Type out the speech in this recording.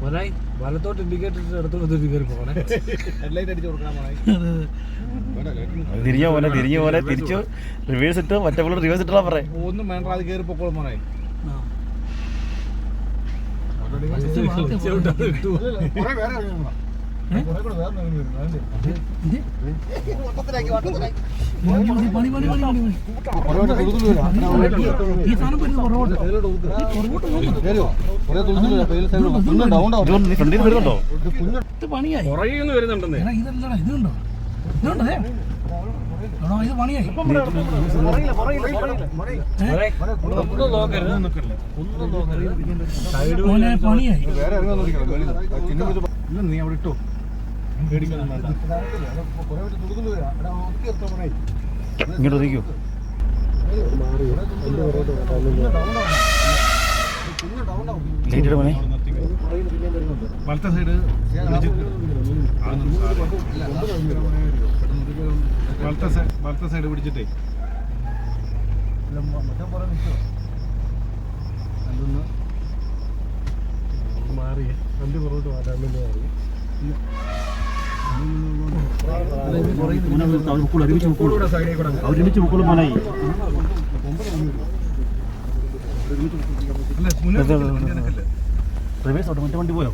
മോനായി വലത്തോട്ട് ഇൻഡിക്കേറ്റർ ഇടത്തോട്ട് കയറി പോണേ. ഹെഡ്ലൈറ്റ് അടിച്ചു കൊടുക്കണം മോളെ തിരിഞ്ഞ പോലെ തിരിഞ്ഞ പോലെ തിരിച്ചു. റിവേഴ്സ് ഇട്ട് മറ്റേ റിവേഴ്സ് ഇട്ടാ പറയാ. ഒന്നും വേണ്ട അത് കയറി പൊക്കോളും മോനായി ആ. വേറെ വരുന്നുണ്ടെന്നേ. ഇതല്ലടാ ഇതുണ്ടോ ഇതുണ്ടോ ഇത് പണിയായി. പണിയായി. നീ അവിടെ ഇട്ടോ. പേടിക്കൊന്നും വേണ്ട. ഇങ്ങോട്ട് ഒതുക്കൂ ലൈറ്റ് ഇട മോനെ വലത്തെ സൈഡ് വലത്തെ സൈഡ് വലത്തെ സൈഡ് പിടിച്ചിട്ടേ മാറിയേ വണ്ടി പുറകോട്ട് മാറ്റാൻ വേണ്ടി അവരിച്ച് മുക്കുള്ളൂ മോനായി നടക്കില്ല റിവേഴ്സ് മറ്റേ വണ്ടി പോയോ